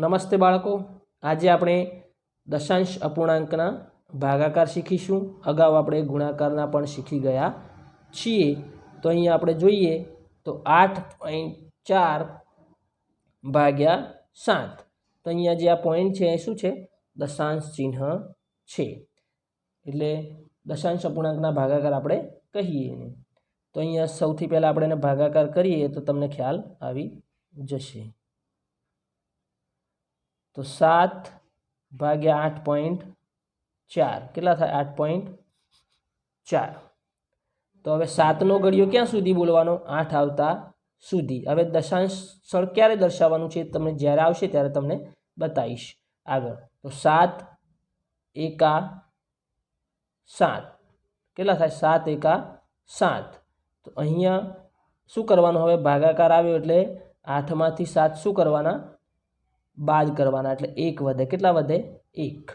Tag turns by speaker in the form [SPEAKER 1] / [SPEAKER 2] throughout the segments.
[SPEAKER 1] નમસ્તે બાળકો. આજે આપણે દશાંશ અપૂર્ણાંકના ભાગાકાર શીખીશું. અગાઉ આપણે ગુણાકારના પણ શીખી ગયા છીએ. તો અહીંયા આપણે જોઈએ તો આઠ પોઈન્ટ ચાર ભાગ્યા સાત. તો અહીંયા જે આ પોઈન્ટ છે એ શું છે? દશાંશ ચિહ્ન છે. એટલે દશાંશ અપૂર્ણાંકના ભાગાકાર આપણે કહીએ એને. તો અહીંયા સૌથી પહેલાં આપણે એને ભાગાકાર કરીએ તો તમને ખ્યાલ આવી જશે. તો સાત ભાગ્યા આઠ પોઈન્ટ ચાર. કેટલા થાય? આઠ પોઈન્ટ ચાર. તો હવે સાતનો ઘડિયો ક્યાં સુધી બોલવાનો? આઠ આવતા સુધી. હવે દશાંશ સ્થળ ક્યારે દર્શાવવાનું છે તમને જ્યારે આવશે ત્યારે તમને બતાવીશ. આગળ. તો સાત એકા સાત. કેટલા થાય? સાત એકા સાત. તો અહીંયા શું કરવાનું? હવે ભાગાકાર આવ્યો એટલે આઠમાંથી સાત શું કરવાના? બાદ કરવાના એટલે એક વધે. કેટલા વધે? એક.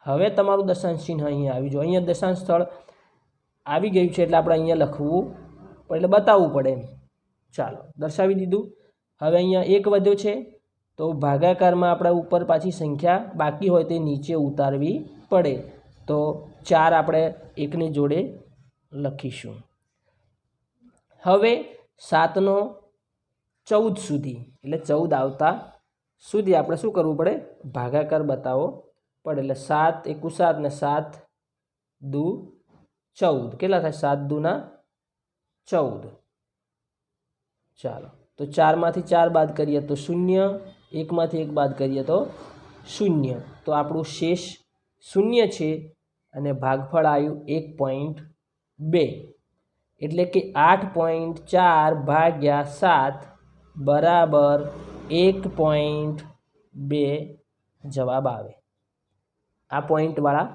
[SPEAKER 1] હવે તમારું દશાંશ ચિહ્ન અહીંયા આવી જાય અહીંયા દશાંશ સ્થળ આવી ગયું છે એટલે આપણે અહીંયા લખવું એટલે બતાવવું પડે એમ. ચાલો, દર્શાવી દીધું. હવે અહીંયા એક વધ્યો છે. તો ભાગાકારમાં આપણા ઉપર પાછી સંખ્યા બાકી હોય તે નીચે ઉતારવી પડે. તો ચાર આપણે એકની જોડે લખીશું. હવે સાતનો ચૌદ સુધી. એટલે ચૌદ આવતા સુધી આપણે શું કરવું પડે? ભાગાકાર બતાવવો પડે. એટલે સાત એકુ સાત ને સાત દુ ચૌદ. કેટલા થાય? સાત દુના ચૌદ. ચાલો. તો ચારમાંથી ચાર બાદ કરીએ તો શૂન્ય. એકમાંથી એક બાદ કરીએ તો શૂન્ય. તો આપણું શેષ શૂન્ય છે અને ભાગફળ આવ્યું એક પોઈન્ટ બે. એટલે કે આઠ પોઈન્ટ ચાર ભાગ્યા સાત બરાબર એક પોઈન્ટ બે જવાબ આવે. આ પોઈન્ટવાળા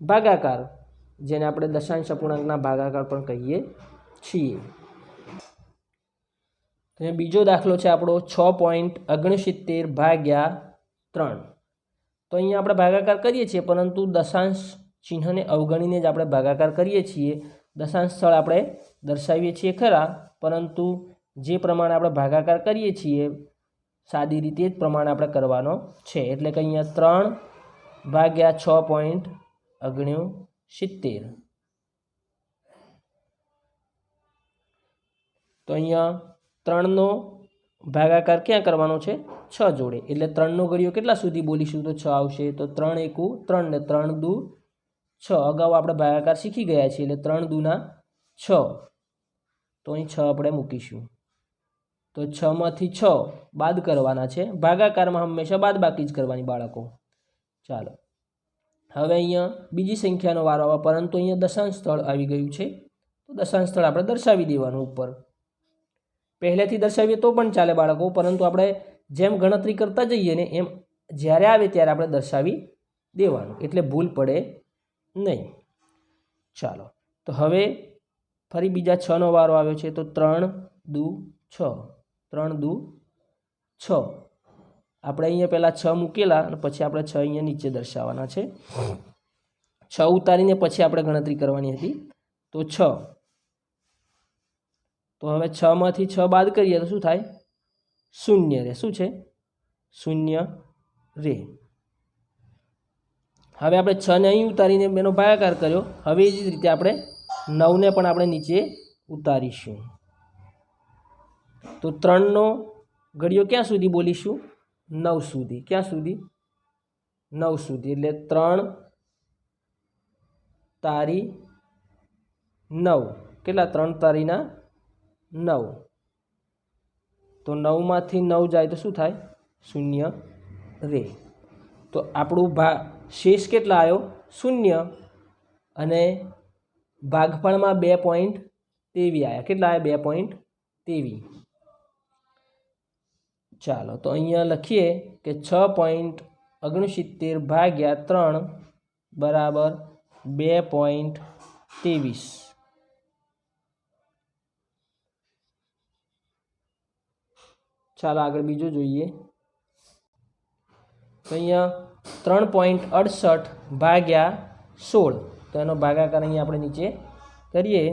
[SPEAKER 1] ભાગાકાર, જેને આપણે દશાંશ અપૂર્ણાંકના ભાગાકાર પણ કહીએ છીએ. અને બીજો દાખલો છે આપણો છ પોઈન્ટ ઓગણસિત્તેર ભાગ્યા ત્રણ. તો અહીંયા આપણે ભાગાકાર કરીએ છીએ, પરંતુ દશાંશ ચિહ્નને અવગણીને જ આપણે ભાગાકાર કરીએ છીએ. દશાંશ સ્થળ આપણે દર્શાવીએ છીએ ખરા, પરંતુ જે પ્રમાણે આપણે ભાગાકાર કરીએ છીએ, સાદી રીતે જ પ્રમાણે આપણે કરવાનો છે. એટલે કે અહીંયા ત્રણ ભાગ્યા છ પોઈન્ટ અગણ્યો સિત્તેર. તો અહીંયા ત્રણનો ભાગાકાર ક્યાં કરવાનો છે? છ જોડે. એટલે ત્રણનો ઘડિયો કેટલા સુધી બોલીશું તો છ આવશે. તો ત્રણ એકુ ત્રણ ને ત્રણ દુ છ. અગાઉ આપણે ભાગાકાર શીખી ગયા છીએ એટલે ત્રણ દુના છ. તો અહીં છ આપણે મૂકીશું. તો છમાંથી છ બાદ કરવાના છે. ભાગાકારમાં હંમેશા બાદ બાકી જ કરવાની બાળકો. ચાલો. હવે અહીંયા બીજી સંખ્યાનો વારો આવે, પરંતુ અહીંયા દશાંશ સ્થળ આવી ગયું છે. તો દશાંશ સ્થળ આપણે દર્શાવી દેવાનું ઉપર. પહેલેથી દર્શાવીએ તો પણ ચાલે બાળકો, પરંતુ આપણે જેમ ગણતરી કરતા જઈએ ને એમ જ્યારે આવે ત્યારે આપણે દર્શાવી દેવાનું. એટલે ભૂલ પડે નહીં. ચાલો. તો હવે ફરી બીજા છનો વારો આવ્યો છે. તો ત્રણ દુ છ. ત્રણ દુ છ. આપણે અહીંયા પહેલાં છ મૂકેલા અને પછી આપણે છ અહીંયા નીચે દર્શાવવાના છે. છ ઉતારીને પછી આપણે ગણતરી કરવાની હતી. તો છ. તો હવે છમાંથી છ બાદ કરીએ તો શું થાય? શૂન્ય રે શું છે? શૂન્ય રે હવે આપણે છને અહીં ઉતારીને એનો ભાગાકાર કર્યો. હવે એ જ રીતે આપણે નવને પણ આપણે નીચે ઉતારીશું. તો ત્રણનો ઘડિયો ક્યાં સુધી બોલીશું? નવ સુધી. ક્યાં સુધી? નવ સુધી. એટલે ત્રણ તારી નવ. કેટલા? ત્રણ તારીના નવ. તો નવમાંથી નવ જાય તો શું થાય? શૂન્ય રે. તો આપણું ભા, શેષ કેટલા આવ્યો? શૂન્ય. અને ભાગફળમાં બે પોઈન્ટ તેવી આવ્યા. કેટલા આવ્યા? બે પોઈન્ટ તેવી ચાલો તો અહીંયા લખીએ કે છ પોઈન્ટ ઓગણસિત્તેર ભાગ્યા ત્રણ બરાબર બે પોઈન્ટ ત્રેવીસ. ચાલો આગળ બીજું જોઈએ. તો અહીંયા ત્રણ પોઈન્ટ અડસઠ ભાગ્યા સોળ. તો એનો ભાગાકાર અહીંયા આપણે નીચે કરીએ.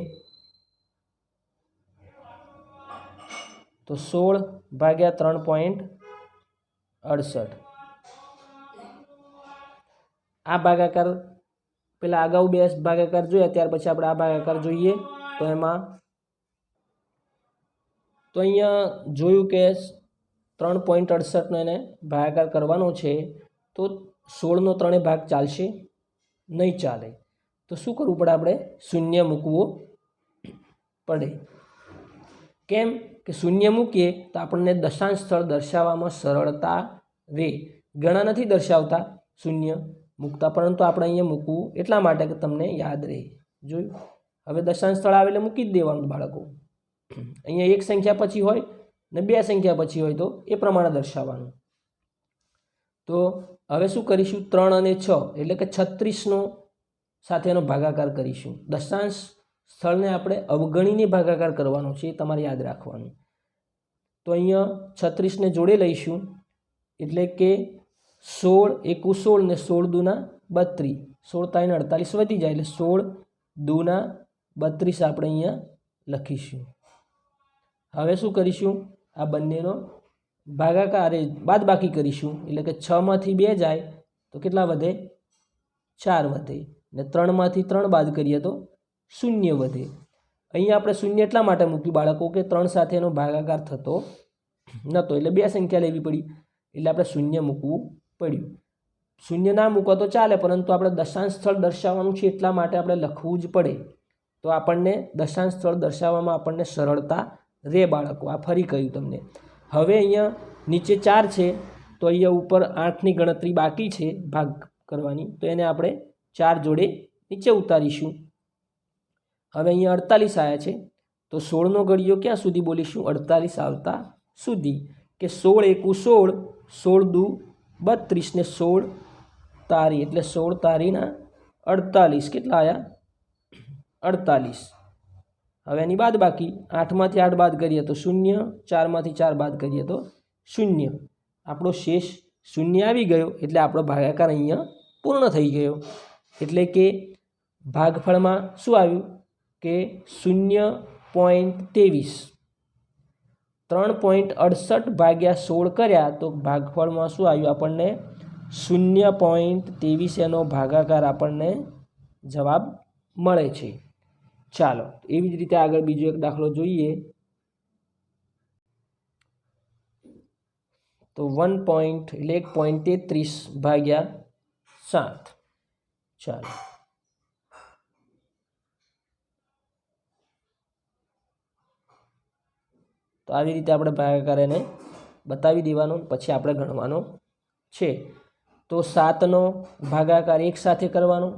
[SPEAKER 1] તો સોળ ભાગ્યા ત્રણ પોઈન્ટ અડસઠ. આ ભાગાકાર, પેલા અગાઉ બે ભાગાકાર જોઈએ, ત્યાર પછી આપણે આ ભાગાકાર જોઈએ. તો એમાં, તો અહીંયા જોયું કે ત્રણ પોઈન્ટ અડસઠનો એને ભાગાકાર કરવાનો છે, તો સોળનો ત્રણેય ભાગ ચાલશે, નહીં ચાલે. તો શું કરવું પડે આપણે? શૂન્ય મૂકવો પડે. કેમ? કે શૂન્ય મૂકીએ તો આપણને દશાંશ સ્થળ દર્શાવવામાં સરળતા રહે ગણા નથી દર્શાવતા, શૂન્ય મૂકતા, પરંતુ આપણે અહીંયા મૂકવું એટલા માટે કે તમને યાદ રહે. જોયું? હવે દશાંશ સ્થળ આવે એટલે મૂકી જ દેવાનું બાળકો. અહીંયા એક સંખ્યા પછી હોય ને બે સંખ્યા પછી હોય તો એ પ્રમાણે દર્શાવવાનું. તો હવે શું કરીશું? ત્રણ અને છ, એટલે કે છત્રીસનો સાથેનો ભાગાકાર કરીશું. દશાંશ સ્થળને આપણે અવગણીને ભાગાકાર કરવાનો છે એ તમારે યાદ રાખવાનું. તો અહીંયા છત્રીસને જોડે લઈશું. એટલે કે સોળ એકુ સોળ ને સોળ દૂના બત્રીસ. સોળ તાઈને અડતાલીસ વધી જાય એટલે સોળ દૂના બત્રીસ આપણે અહીંયા લખીશું. હવે શું કરીશું? આ બંનેનો ભાગાકાર બાદ બાકી કરીશું. એટલે કે છમાંથી બે જાય તો કેટલા વધે? ચાર વધે. ને ત્રણમાંથી ત્રણ બાદ કરીએ તો શૂન્ય વધે. અહીંયા આપણે શૂન્ય એટલા માટે મૂક્યું. બાળકો કે ત્રણ સાથેનો ભાગાકાર થતો નહોતો, એટલે બે સંખ્યા લેવી પડી. એટલે આપણે શૂન્ય મૂકવું પડ્યું. શૂન્ય ના મૂકો તો ચાલે, પરંતુ આપણે દશાંશ સ્થળ દર્શાવવાનું છે એટલા માટે આપણે લખવું જ પડે. તો આપણને દશાંશ સ્થળ દર્શાવવામાં આપણને સરળતા રે બાળકો. આ ફરી કહ્યું તમને. હવે અહીંયા નીચે ચાર છે, તો અહીંયા ઉપર આઠની ગણતરી બાકી છે ભાગ કરવાની. તો એને આપણે ચાર જોડે નીચે ઉતારીશું. હવે અહીંયા અડતાલીસ આવ્યા છે. તો સોળનો ઘડિયો ક્યાં સુધી બોલીશું? અડતાલીસ આવતા સુધી. કે સોળ એકુ સોળ સોળ દુ બત્રીસ ને સોળ તારી, એટલે સોળ તારીના અડતાલીસ. કેટલા આવ્યા અડતાલીસ. હવે એની બાદ બાકી, આઠમાંથી આઠ બાદ કરીએ તો શૂન્ય, ચારમાંથી ચાર બાદ કરીએ તો શૂન્ય. આપણો શેષ શૂન્ય આવી ગયો, એટલે આપણો ભાગાકાર અહીંયા પૂર્ણ થઈ ગયો. એટલે કે ભાગફળમાં શું આવ્યું? કે શૂન્ય પોઈન્ટ ત્રેવીસ. ત્રણ પોઈન્ટ અડસઠ ભાગ્યા સોળ કર્યા તો ભાગફળમાં શું આવ્યું આપણને? શૂન્ય પોઈન્ટ ત્રેવીસ એનો ભાગાકાર આપણને જવાબ મળે છે. ચાલો, એવી જ રીતે આગળ બીજો એક દાખલો જોઈએ. તો વન પોઈન્ટ એટલે એક પોઈન્ટ તેત્રીસ ભાગ્યા સાત. ચાલો. તો આવી રીતે આપણે ભાગાકાર એને બતાવી દેવાનો પછી આપણે ગણવાનો છે. તો સાતનો ભાગાકાર એક સાથે કરવાનો.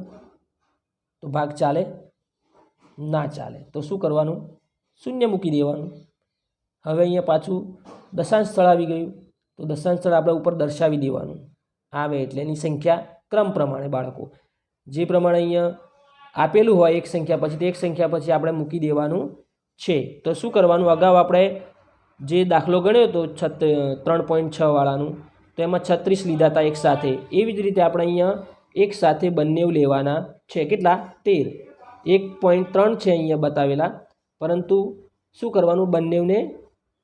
[SPEAKER 1] તો ભાગ ચાલે, ના ચાલે. તો શું કરવાનું? શૂન્ય મૂકી દેવાનું. હવે અહીંયા પાછું દશાંશ સ્થળ આવી ગયું. તો દશાંશ સ્થળ આપણે ઉપર દર્શાવી દેવાનું. આવે એટલે એની સંખ્યા ક્રમ પ્રમાણે બાળકો. જે પ્રમાણે અહીંયા આપેલું હોય એક સંખ્યા પછી, તે એક સંખ્યા પછી આપણે મૂકી દેવાનું છે. તો શું કરવાનું? અગાઉ આપણે જે દાખલો ગણ્યો હતો છત ત્રણ પોઈન્ટ છ વાળાનું, તો એમાં છત્રીસ લીધા હતા એક સાથે. એવી જ રીતે આપણે અહીંયા એક સાથે બંને લેવાના છે. કેટલા? તેર. એક પોઈન્ટ ત્રણ છે અહીંયા બતાવેલા. પરંતુ શું કરવાનું? બંનેને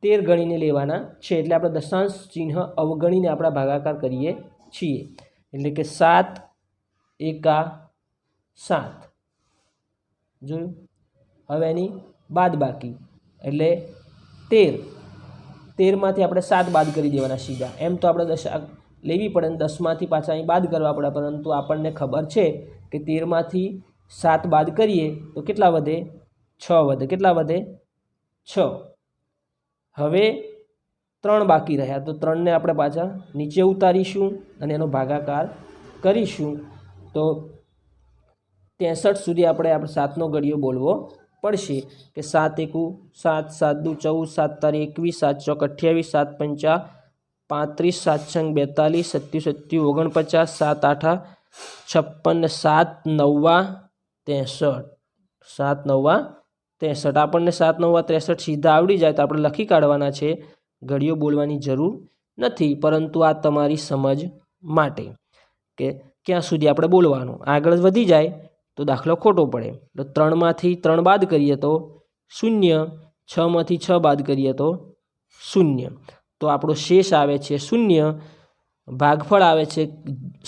[SPEAKER 1] તેર ગણીને લેવાના છે. એટલે આપણે દશાંશ ચિહ્ન અવગણીને આપણા ભાગાકાર કરીએ છીએ. એટલે કે સાત એકા સાત. જોયું? હવે એની બાદ બાકી એટલે તેર. તેરમાંથી આપણે સાત બાદ કરી દેવાના સીધા. એમ તો આપણે દશા લેવી પડે ને દસમાંથી પાછા અહીં બાદ કરવા પડે, પરંતુ આપણને ખબર છે કે તેરમાંથી સાત બાદ કરીએ તો કેટલા વધે? છ વધે. કેટલા વધે? છ. હવે ત્રણ બાકી રહ્યા. તો ત્રણને આપણે પાછા નીચે ઉતારીશું અને એનો ભાગાકાર કરીશું. તો ત્રેસઠ સુધી આપણે આપણે સાતનો ઘડિયો બોલવો પડશે કે સાત એકુ, સાત સાત દુ, ચૌદ, સાત તારી એકવીસ, સાત ચોક અઠ્યાવીસ, સાત પંચા પાંત્રીસ, સાત છંગ બેતાલીસ, સત્યુ સત્યુ ઓગણપચાસ, સાત આઠા, છપ્પન, સાત નવ્વા ત્રેસઠ. સાત નવ્વા ત્રેસઠ. આપણને સાત નવ્વા ત્રેસઠ સીધા આવડી જાય તો આપણે લખી કાઢવાના છે. ઘડીઓ બોલવાની જરૂર નથી, પરંતુ આ તમારી સમજ માટે કે ક્યાં સુધી આપણે બોલવાનું. આગળ વધી જાય તો દાખલો ખોટો પડે. તો ત્રણમાંથી ત્રણ બાદ કરીએ તો શૂન્ય, છમાંથી છ બાદ કરીએ તો શૂન્ય. તો આપણો શેષ આવે છે શૂન્ય, ભાગફળ આવે છે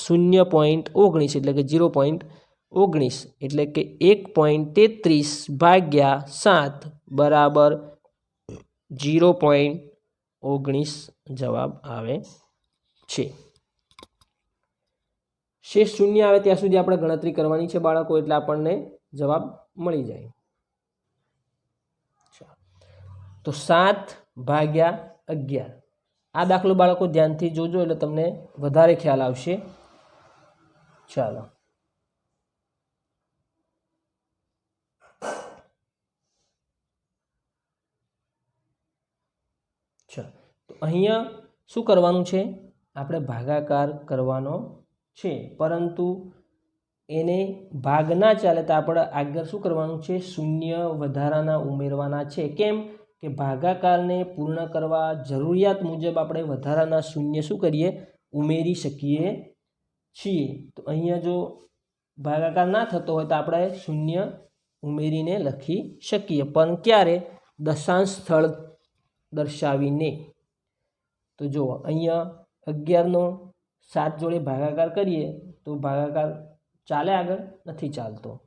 [SPEAKER 1] શૂન્ય પોઈન્ટ ઓગણીસ, એટલે કે ઝીરો પોઈન્ટ ઓગણીસ. એટલે કે એક પોઈન્ટ તેત્રીસ ભાગ્યા સાત બરાબર ઝીરો પોઈન્ટ ઓગણીસ જવાબ આવે છે. શેષ શૂન્ય આવે ત્યાં સુધી આપણે ગણતરી કરવાની છે બાળકો, એટલે આપણને જવાબ મળી જાય. તો સાત ભાગ્યા અગિયાર. આ દાખલો બાળકો ધ્યાનથી જોજો, એટલે તમને વધારે ખ્યાલ આવશે. ચાલો. ચાલો. તો અહીંયા શું કરવાનું છે? આપણે ભાગાકાર કરવાનો છે. પરંતુ એને ભાગ ના ચાલે તો આપણે આગળ શું કરવાનું છે? શૂન્ય વધારાના ઉમેરવાના છે. કેમ? કે ભાગાકારને પૂર્ણ કરવા જરૂરિયાત મુજબ આપણે વધારાના શૂન્ય શું કરીએ? ઉમેરી શકીએ છીએ. તો અહીંયા જો ભાગાકાર ના થતો હોય તો આપણે શૂન્ય ઉમેરીને લખી શકીએ. પણ ક્યારે? દશાંશ સ્થળ દર્શાવીને. તો જુઓ, અહીંયા અગિયારનો સાત જોડે ભાગાકાર કરીએ તો ભાગાકાર ચાલે આગળ, નથી ચાલતો.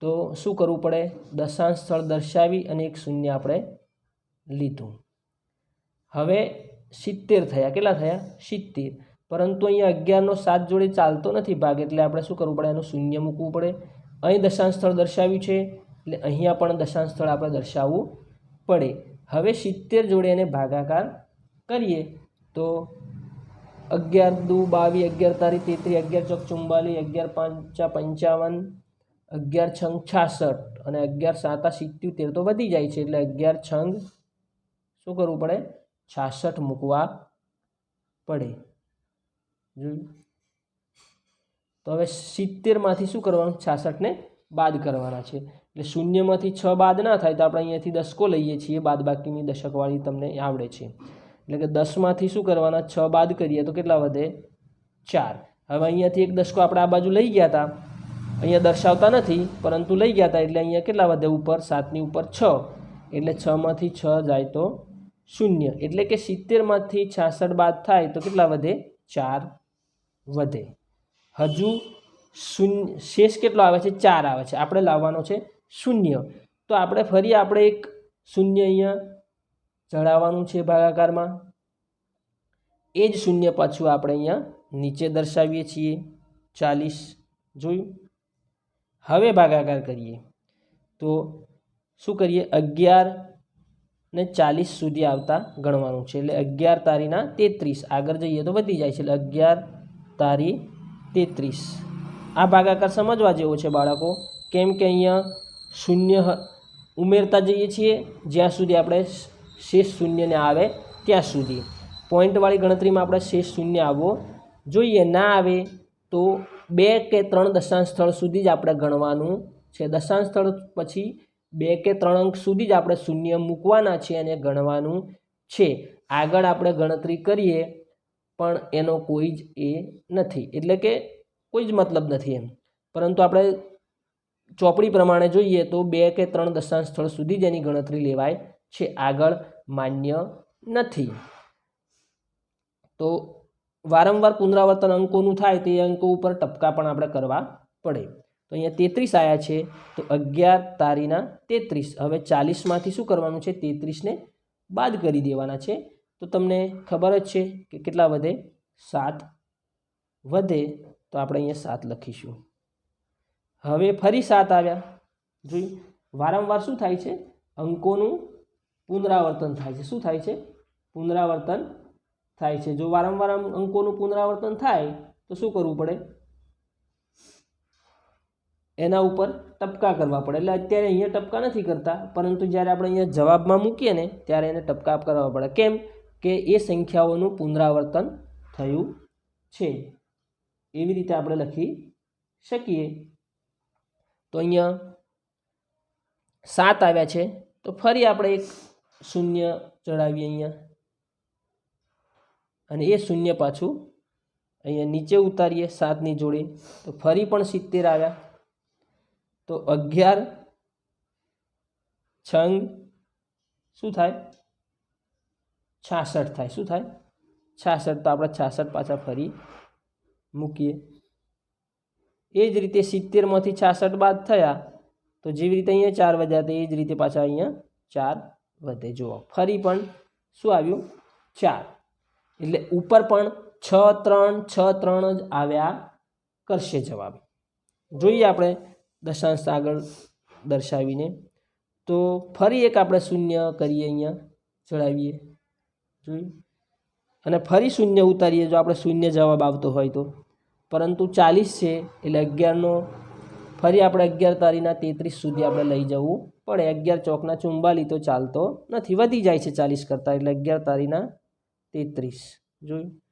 [SPEAKER 1] તો શું કરવું પડે? દશાંશ સ્થળ દર્શાવી અને એક શૂન્ય આપણે લીધું. હવે સિત્તેર થયા. કેટલા થયા? સિત્તેર. પરંતુ અહીંયા અગિયારનો સાત જોડે ચાલતો નથી ભાગ, એટલે આપણે શું કરવું પડે? એનું શૂન્ય મૂકવું પડે. અહીં દશાંશ સ્થળ દર્શાવ્યું છે, એટલે અહીંયા પણ દશાંશ સ્થળ આપણે દર્શાવવું પડે. હવે સિત્તેર જોડે એને ભાગાકાર કરીએ તો અગિયાર દુ બાવી, અગિયાર તારી તેત્રીસ અગિયાર ચોક ચુમ્બાલીસ અગિયાર પાંચા પંચાવન, અગિયાર છંગ છાસઠ અને અગિયાર સાતા સિત્યોતેર તો વધી જાય છે એટલે અગિયાર છંગ શું કરવું પડે? છાસઠ મૂકવા પડે. જોયું? તો હવે સિત્તેરમાંથી શું કરવાનું? છાસઠને બાદ કરવાના છે. એટલે શૂન્યમાંથી છ બાદ ના થાય તો આપણે અહીંયાથી દસકો લઈએ છીએ. બાદ બાકીની દશકવાળી તમને આવડે છે. એટલે કે દસમાંથી શું કરવાના? છ બાદ કરીએ તો કેટલા વધે? ચાર. હવે અહીંયાથી એક દસકો આપણે આ બાજુ લઈ ગયા હતા અહીંયા દર્શાવતા નથી, પરંતુ લઈ ગયા હતા એટલે અહીંયા કેટલા વધે? ઉપર સાતની ઉપર છ. એટલે છમાંથી છ જાય તો શૂન્ય. એટલે કે સિત્તેરમાંથી છાસઠ બાદ થાય તો કેટલા વધે? ચાર વધે. હજુ શૂન્ય, શેષ કેટલો આવે છે? ચાર આવે છે. આપણે લાવવાનો છે શૂન્ય. તો આપણે ફરી આપણે એક શૂન્ય અહીંયા ચડાવવાનું છે ભાગાકારમાં? એ જ શૂન્ય પાછું આપણે અહીંયા નીચે દર્શાવીએ છીએ. ચાલીસ. જોયું? હવે ભાગાકાર કરીએ. તો શું કરીએ? અગિયાર ને ચાલીસ સુધી આવતા ગણવાનું છે. એટલે અગિયાર તારીના તેત્રીસ. આગળ જઈએ તો વધી જાય છે. એટલે અગિયાર તારી તેત્રીસ. આ ભાગાકાર સમજવા જેવો છે બાળકો. કેમ કે અહીંયા શૂન્ય ઉમેરતા જઈએ છીએ. જ્યાં સુધી આપણે શેષ શૂન્યને આવે ત્યાં સુધી. પોઈન્ટવાળી ગણતરીમાં આપણે શેષ શૂન્ય આવવો જોઈએ. ના આવે તો બે કે ત્રણ દશાંશ સ્થળ સુધી જ આપણે ગણવાનું છે. દશાંશ સ્થળ પછી બે કે ત્રણ અંક સુધી જ આપણે શૂન્ય મૂકવાના છે અને ગણવાનું છે. આગળ આપણે ગણતરી કરીએ, પણ એનો કોઈ જ એ નથી. એટલે કે કોઈ જ મતલબ નથી એમ. પરંતુ આપણે ચોપડી પ્રમાણે જોઈએ તો બે કે ત્રણ દશાંશ સ્થળ સુધી જ એની ગણતરી લેવાય છે, આગળ માન્ય નથી. તો વારંવાર પુનરાવર્તન અંકોનું થાય તે અંકો ઉપર ટપકા પણ આપણે કરવા પડે. તો અહીંયા તેત્રીસ આવ્યા છે, તો અગિયાર તારીના તેત્રીસ. હવે ચાલીસમાંથી શું કરવાનું છે? તેત્રીસને બાદ કરી દેવાના છે. તો તમને ખબર જ છે કે કેટલા વધે? સાત વધે. તો આપણે અહીંયા સાત લખીશું. હવે ફરી સાત આવ્યા. જોઈ વારંવાર શું થાય છે? અંકોનું પુનરાવર્તન થાય છે. શું થાય છે? પુનરાવર્તન થાય છે. જો વારંવાર અંકોનું પુનરાવર્તન થાય, તો શું કરવું પડે? એના ઉપર ટપકા કરવા પડે. એટલે અત્યારે અહીંયા ટપકા નથી કરતા, પરંતુ જ્યારે આપણે અહીંયા જવાબમાં મૂકીએ ને, ત્યારે એને ટપકા કરવા પડે. કેમ કે એ સંખ્યાઓનું પુનરાવર્તન થયું છે. એવી રીતે આપણે લખી શકીએ. તો અહીંયા સાત આવ્યા છે. તો ફરી આપણે એક શૂન્ય ચડાવીએ અહીંયા. અને એ શૂન્ય પાછું અહીંયા નીચે ઉતારીએ સાતની જોડે. તો ફરી પણ સિત્તેર આવ્યા. તો અગિયાર, છંગ, શું થાય? છાસઠ થાય. શું થાય? છાસઠ. તો આપણે છાસઠ પાછા ફરી મૂકીએ. એ જ રીતે સિત્તેરમાંથી છાસઠ બાદ થયા, તો જેવી રીતે અહીંયા ચાર વધ્યા હતા, એ જ રીતે પાછા અહીંયા ચાર વધે. જુઓ, ફરી પણ શું આવ્યું? ચાર. એટલે ઉપર પણ છ, ત્રણ છ, ત્રણ જ આવ્યા કરશે જવાબ. જોઈએ આપણે દશાંશ આગળ દર્શાવીને. તો ફરી એક આપણે શૂન્ય કરીએ અહીંયા ચડાવીએ જોયું અને ફરી શૂન્ય ઉતારીએ જો આપણે શૂન્ય જવાબ આવતો હોય તો. પરંતુ ચાલીસ છે, એટલે અગિયારનો, ફરી આપણે અગિયાર તારીખના તેત્રીસ સુધી આપણે લઈ જવું પડે અગિયાર ચોકના ચુંબાલી તો ચાલતો નથી. વધી જાય છે ચાલીસ કરતાં એટલે અગિયાર તારીના તેત્રીસ. જોયું?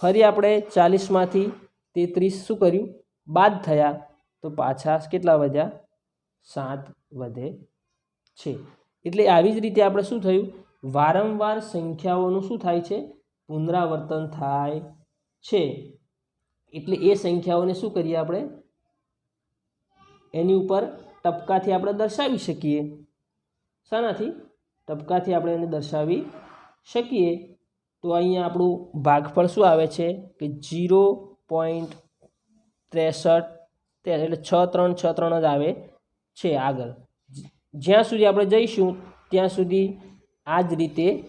[SPEAKER 1] ફરી આપણે ચાલીસમાંથી તેત્રીસ શું કર્યું? બાદ થયા તો પાછા કેટલા વધ્યા? સાત વધે છે. એટલે આવી જ રીતે આપણે શું થયું? વારંવાર સંખ્યાઓનું શું થાય છે? પુનરાવર્તન થાય છે. એટલે એ સંખ્યાઓને શું કરીએ આપણે? એની ઉપર ટપકાથી આપણે દર્શાવી શકીએ. શાનાથી ટપકાથી આપણે એને દર્શાવી શકીએ. તો અહીંયા આપણું ભાગફળ શું આવે છે? કે જીરો પોઈન્ટ ત્રેસઠ એટલે છ, ત્રણ છ, ત્રણ જ આવે છે આગળ. જ્યાં સુધી આપણે જઈશું, ત્યાં સુધી આ જ રીતે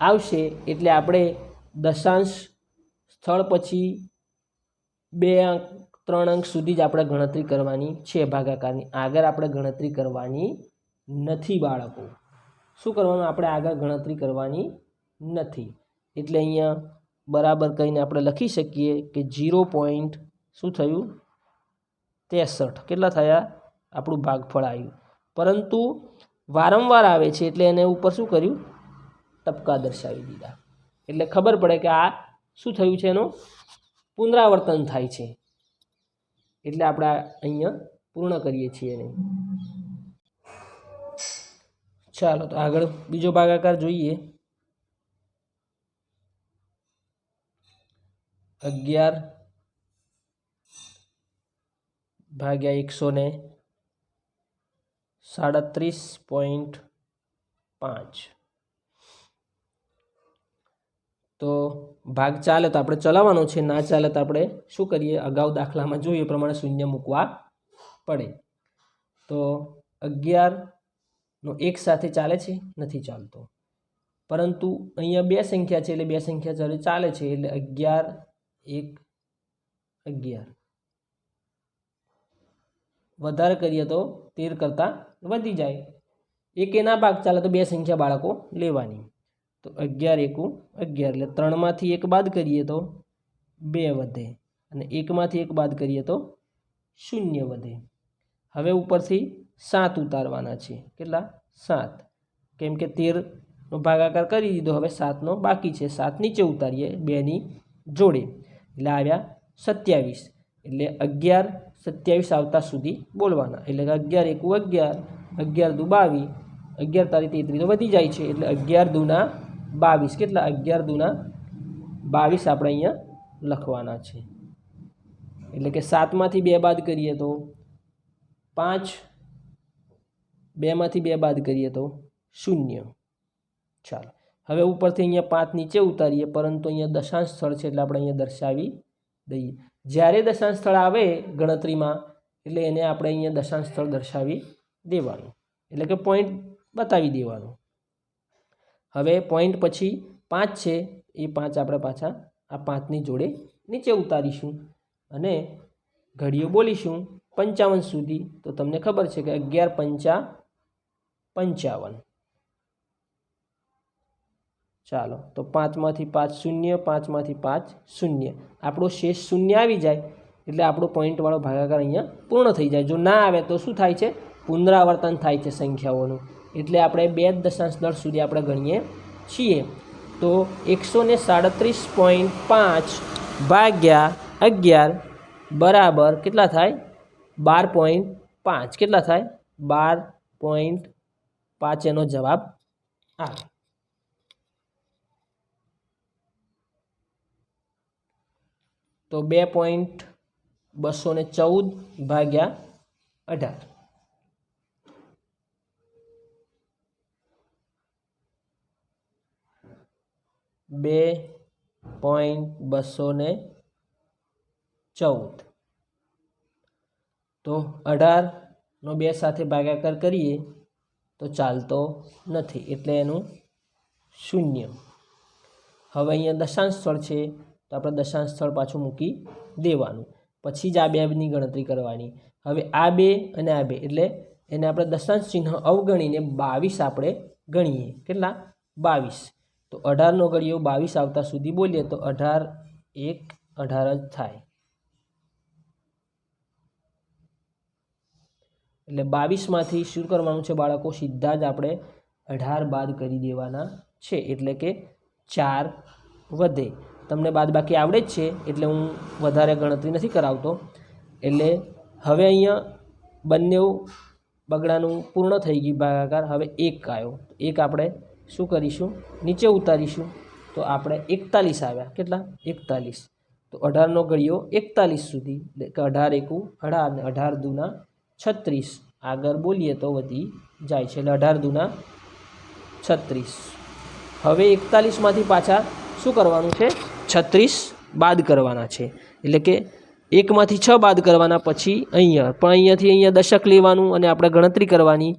[SPEAKER 1] આવશે. એટલે આપણે દશાંશ સ્થળ પછી બે અંક ત્રણ અંક સુધી જ આપણે ગણતરી કરવાની છે ભાગાકારની. આગળ આપણે ગણતરી કરવાની નથી બાળકો. શું કરવાનું? આપણે આગળ ગણતરી કરવાની નથી. એટલે અહીંયા બરાબર કહીને આપણે લખી શકીએ કે જીરો પોઈન્ટ શું થયું? ત્રેસઠ. કેટલા થયા? આપણું ભાગફળ આવ્યું. પરંતુ વારંવાર આવે છે એટલે એને ઉપર શું કર્યું? ટપકા દર્શાવી દીધા. એટલે ખબર પડે કે આ શું થયું છે એનું? પુનરાવર્તન થાય છે. એટલે આપણે અહીંયા પૂર્ણ કરીએ છીએ એને. ચાલો, તો આગળ બીજો ભાગાકાર જોઈએ. અગિયાર ભાગ્યા એકસો ને સાડત્રીસ પોઈન્ટ પાંચ. તો ભાગ ચાલે તો આપણે ચલાવવાનો છે, ના ચાલે તો આપણે શું કરીએ? અગાઉ દાખલામાં જોઈએ પ્રમાણે શૂન્ય મૂકવા પડે. તો અગિયારનો એક સાથે ચાલે છે? નથી ચાલતો. પરંતુ અહીંયા બે સંખ્યા છે એટલે બે સંખ્યા જ્યારે ચાલે છે એટલે અગિયાર એક અગિયાર. વધારે કરીએ તો તેર કરતાં વધી જાય. એક એના ભાગ ચાલે તો બે સંખ્યા બાળકો લેવાની. તો અગિયાર એકું અગિયાર. એટલે ત્રણમાંથી એક બાદ કરીએ તો બે વધે. અને એકમાંથી એક બાદ કરીએ તો શૂન્ય વધે. હવે ઉપરથી સાત ઉતારવાના છે. કેટલા? સાત. કેમ કે તેરનો ભાગાકાર કરી દીધો. હવે સાતનો બાકી છે. સાત નીચે ઉતારીએ બેની જોડે. એટલે આવ્યા સત્યાવીસ. એટલે અગિયાર સત્યાવીસ આવતા સુધી બોલવાના. એટલે કે અગિયાર એકું અગિયાર અગિયાર દુ બાવીસ અગિયાર તારીખ તેત્રીસ વધી જાય છે. એટલે અગિયાર દુના બાવીસ કેટલા? અગિયાર દુના બાવીસ આપણે અહીંયા લખવાના છે. એટલે કે સાતમાંથી બે બાદ કરીએ તો પાંચ, બેમાંથી બે બાદ કરીએ તો શૂન્ય. ચાલો. હવે ઉપરથી અહીંયા પાંચ નીચે ઉતારીએ, પરંતુ અહીંયા દશાંશ સ્થળ છે એટલે આપણે અહીંયા દર્શાવી દઈએ. જ્યારે દશાંશ સ્થળ આવે ગણતરીમાં, એટલે એને આપણે અહીંયા દશાંશ સ્થળ દર્શાવી દેવાનું. એટલે કે પોઈન્ટ બતાવી દેવાનું. હવે પોઈન્ટ પછી પાંચ છે, એ પાંચ આપણે પાછા આ પાંચની જોડે નીચે ઉતારીશું અને ઘડીઓ બોલીશું પંચાવન સુધી. તો તમને ખબર છે કે અગિયાર પંચા પંચાવન. ચાલો, તો પાંચમાંથી પાંચ શૂન્ય, પાંચમાંથી પાંચ શૂન્ય. આપણો શેષ શૂન્ય આવી જાય, એટલે આપણો પોઈન્ટવાળો ભાગાકાર અહીંયા પૂર્ણ થઈ જાય. જો ના આવે તો શું થાય છે? પુનરાવર્તન થાય છે સંખ્યાઓનું. એટલે આપણે બે દશાંશ દળ સુધી આપણે ગણીએ છીએ. તો એકસો ને સાડત્રીસ પોઈન્ટ પાંચ ભાગ્યા અગિયાર બરાબર કેટલા થાય? બાર પોઈન્ટ પાંચ. કેટલા થાય? બાર પોઈન્ટ પાંચ એનો જવાબ આવે. તો બે પોઈન્ટ બસો ને ચૌદ ભાગ્યા અઢાર. બે પોઈન્ટ બસો ને ચૌદ. તો અઢારનો બે સાથે ભાગાકાર કરીએ તો ચાલતો નથી, એટલે એનું શૂન્ય. હવે અહીંયા દશાંશ સ્થળ છે, તો આપણે દશાંશ સ્થળ પાછું મૂકી દેવાનું. પછી જ આ બેની ગણતરી કરવાની. હવે આ બે અને આ બે, એટલે એને આપણે દશાંશ ચિહ્ન અવગણીને બાવીસ આપણે ગણીએ. કેટલા? બાવીસ. તો અઢારનો ઘડિયો બાવીસ આવતા સુધી બોલીએ તો અઢાર એક અઢાર જ થાય. એટલે બાવીસમાંથી શું કરવાનું છે બાળકો, સીધા જ આપણે અઢાર બાદ કરી દેવાના છે. એટલે કે ચાર વધે. તમને બાદ બાકી આવડે જ છે, એટલે હું વધારે ગણતરી નથી કરાવતો. એટલે હવે અહીંયા બંને બગડાનું પૂર્ણ થઈ ગયું ભાગાકાર. હવે એક આવ્યો. એક આપણે શું કરીશું? નીચે ઉતારીશું. તો આપણે એકતાલીસ આવ્યા. કેટલા? એકતાલીસ. તો અઢારનો ગળ્યો એકતાલીસ સુધી. એટલે કે અઢાર એકું, અઢાર ને અઢાર દુના છત્રીસ. આગળ બોલીએ તો વધી જાય છે. એટલે અઢાર દુના છત્રીસ. હવે એકતાલીસમાંથી પાછા શું કરવાનું છે? છત્રીસ બાદ કરવાના છે. એટલે કે એકમાંથી છ બાદ કરવાના પછી અહીંયા. પણ અહીંયાથી અહીંયા દશક લેવાનું અને આપણે ગણતરી કરવાની.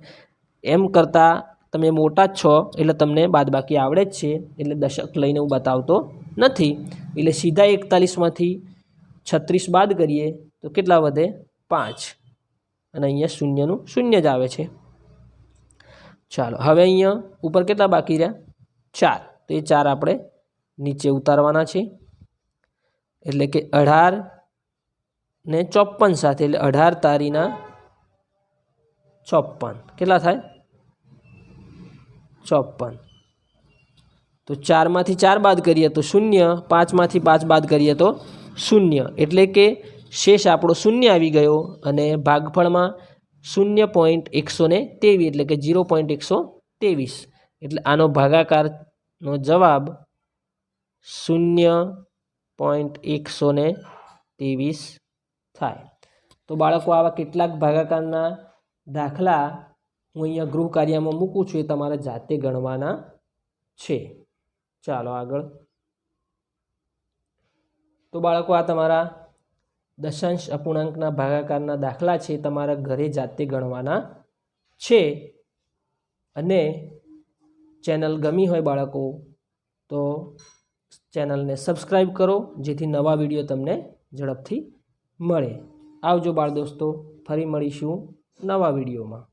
[SPEAKER 1] એમ કરતાં તમે મોટા જ છો, એટલે તમને બાદબાકી આવડે જ છે, એટલે દશક લઈને હું બતાવતો નથી. એટલે સીધા એકતાલીસમાંથી છત્રીસ બાદ કરીએ તો કેટલા વધે? પાંચ. અને અહીંયા શૂન્યનું શૂન્ય જ આવે છે. ચાલો, હવે અહીંયા ઉપર કેટલા બાકી રહ્યા? ચાર. તો એ ચાર આપણે નીચે ઉતારવાના છે. એટલે કે અઢાર ને ચોપન સાથે, એટલે અઢાર તારીના ચોપન કેટલા થાય? ચોપન. તો ચારમાંથી ચાર બાદ કરીએ તો શૂન્ય, પાંચમાંથી પાંચ બાદ કરીએ તો શૂન્ય. એટલે કે શેષ આપણો શૂન્ય આવી ગયો અને ભાગફળમાં શૂન્ય પોઈન્ટ એકસો ને તેવીસ એટલે કે ઝીરો પોઈન્ટ એકસો ત્રેવીસ. એટલે આનો ભાગાકારનો જવાબ શૂન્ય પોઈન્ટ એકસો ને ત્રેવીસ થાય. તો બાળકો, આવા કેટલાક ભાગાકારના દાખલા હું અહીંયા ગૃહ કાર્યમાં મૂકું છું એ તમારે જાતે ગણવાના છે. ચાલો આગળ. તો બાળકો, આ તમારા દશાંશ અપૂર્ણાંકના ભાગાકારના દાખલા છે તમારા ઘરે જાતે ગણવાના છે. અને ચેનલ ગમી હોય બાળકો, તો ચેનલને સબસ્ક્રાઈબ કરો, જેથી નવા વીડિયો તમને ઝડપથી મળે. આવજો બાળ દોસ્તો, ફરી મળીશું નવા વિડીયોમાં.